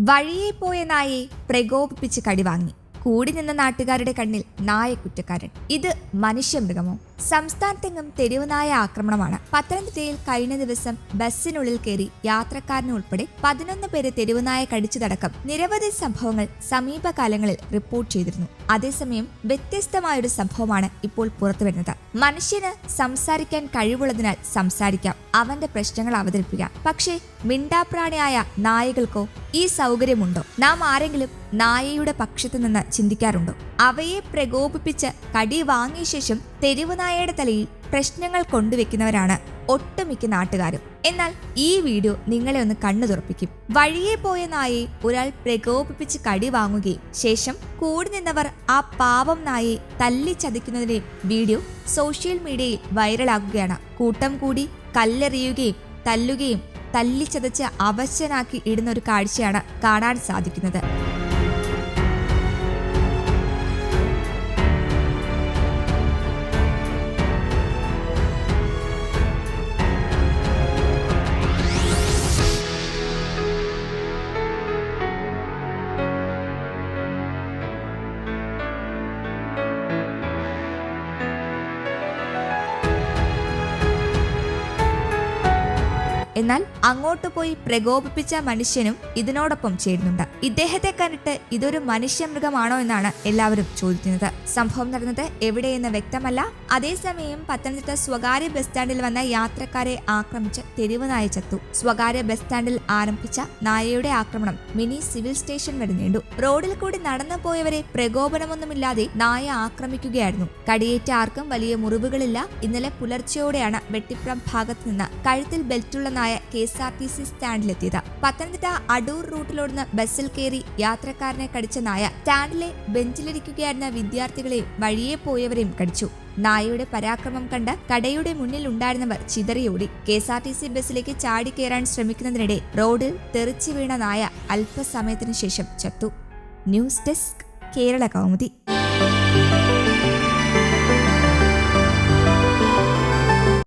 വഴിയെ പോയ നായയെ പ്രകോപിപ്പിച്ച് കടിവാങ്ങി. കൂടി നിന്ന നാട്ടുകാരുടെ കണ്ണിൽ നായ കുറ്റക്കാരൻ. ഇത് മനുഷ്യമൃഗമോ? സംസ്ഥാനത്തെങ്ങും തെരുവനായ ആക്രമണമാണ്. പത്തനംതിട്ടയിൽ കഴിഞ്ഞ ദിവസം ബസ്സിനുള്ളിൽ കയറി യാത്രക്കാരനെ ഉൾപ്പെടെ പതിനൊന്ന് പേരെ തെരുവുനായ കടിച്ചതടക്കം നിരവധി സംഭവങ്ങൾ സമീപകാലങ്ങളിൽ റിപ്പോർട്ട് ചെയ്തിരുന്നു. അതേസമയം വ്യത്യസ്തമായൊരു സംഭവമാണ് ഇപ്പോൾ പുറത്തുവരുന്നത്. മനുഷ്യന് സംസാരിക്കാൻ കഴിവുള്ളതിനാൽ സംസാരിക്കാം. അവന്റെ പ്രശ്നങ്ങൾ അവതരിപ്പിക്കാം. പക്ഷേ മിണ്ടാപ്രാണിയായ നായകൾക്കോ ഈ സൗകര്യമുണ്ടോ? നാം ആരെങ്കിലും നായയുടെ പക്ഷത്ത് നിന്ന് ചിന്തിക്കാറുണ്ടോ? അവയെ പ്രകോപിപ്പിച്ച് കടി വാങ്ങിയ ശേഷം തെരുവുനായയുടെ തലയിൽ പ്രശ്നങ്ങൾ കൊണ്ടുവെക്കുന്നവരാണ് ഒട്ടുമിക്ക നാട്ടുകാരും. എന്നാൽ ഈ വീഡിയോ നിങ്ങളെ ഒന്ന് കണ്ണു തുറപ്പിക്കും വഴിയെ പോയ നായെ ഒരാൾ പ്രകോപിപ്പിച്ച് കടി വാങ്ങുകയും ശേഷം കൂടി നിന്നവർ ആ പാവം നായെ തല്ലിച്ചതിക്കുന്നതിന്റെ വീഡിയോ സോഷ്യൽ മീഡിയയിൽ വൈറലാകുകയാണ്. കൂട്ടം കൂടി കല്ലെറിയുകയും തല്ലുകയും തല്ലിച്ചതച്ച് അവശനാക്കി ഇടുന്ന ഒരു കാഴ്ചയാണ് കാണാൻ സാധിക്കുന്നത്. എന്നാൽ അങ്ങോട്ട് പോയി പ്രകോപിപ്പിച്ച മനുഷ്യനും ഇതിനോടൊപ്പം ചേരുന്നുണ്ട്. ഇദ്ദേഹത്തെ കണ്ടിട്ട് ഇതൊരു മനുഷ്യ മൃഗമാണോ എന്നാണ് എല്ലാവരും ചോദിക്കുന്നത്. സംഭവം നടന്നത് എവിടെയെന്ന് വ്യക്തമല്ല. അതേസമയം പത്തനംതിട്ട സ്വകാര്യ ബസ് സ്റ്റാൻഡിൽ വന്ന യാത്രക്കാരെ ആക്രമിച്ച് തെരുവ് നായ ചത്തു. സ്വകാര്യ ബസ് സ്റ്റാൻഡിൽ ആരംഭിച്ച നായയുടെ ആക്രമണം മിനി സിവിൽ സ്റ്റേഷൻ വരെ നീണ്ടു. റോഡിൽ കൂടി നടന്നു പോയവരെ പ്രകോപനമൊന്നുമില്ലാതെ നായ ആക്രമിക്കുകയായിരുന്നു. കടിയേറ്റ ആർക്കും വലിയ മുറിവുകളില്ല. ഇന്നലെ പുലർച്ചെയോടെയാണ് വെട്ടിപ്പുറം ഭാഗത്ത് നിന്ന് കഴുത്തിൽ ബെൽറ്റുള്ള നായ K S R T C സ്റ്റാൻഡിലെത്തിയത്. Pathanamthitta Adoor റൂട്ടിലോടുന്ന ബസ്സിൽ കയറി യാത്രക്കാരനെ കടിച്ച നായ സ്റ്റാൻഡിലെ ബെഞ്ചിലിരിക്കുകയായിരുന്ന വിദ്യാർത്ഥികളെയും വഴിയെ പോയവരെയും കടിച്ചു. നായയുടെ പരാക്രമം കണ്ട് കടയുടെ മുന്നിൽ ഉണ്ടായിരുന്നവർ ചിതറിയോടി. K S R T C ബസ്സിലേക്ക് ചാടിക്കയറാൻ ശ്രമിക്കുന്നതിനിടെ റോഡിൽ തെറിച്ചു വീണ നായ അല്പസമയത്തിനു ശേഷം ചത്തു. News desk Kerala Kaumudi.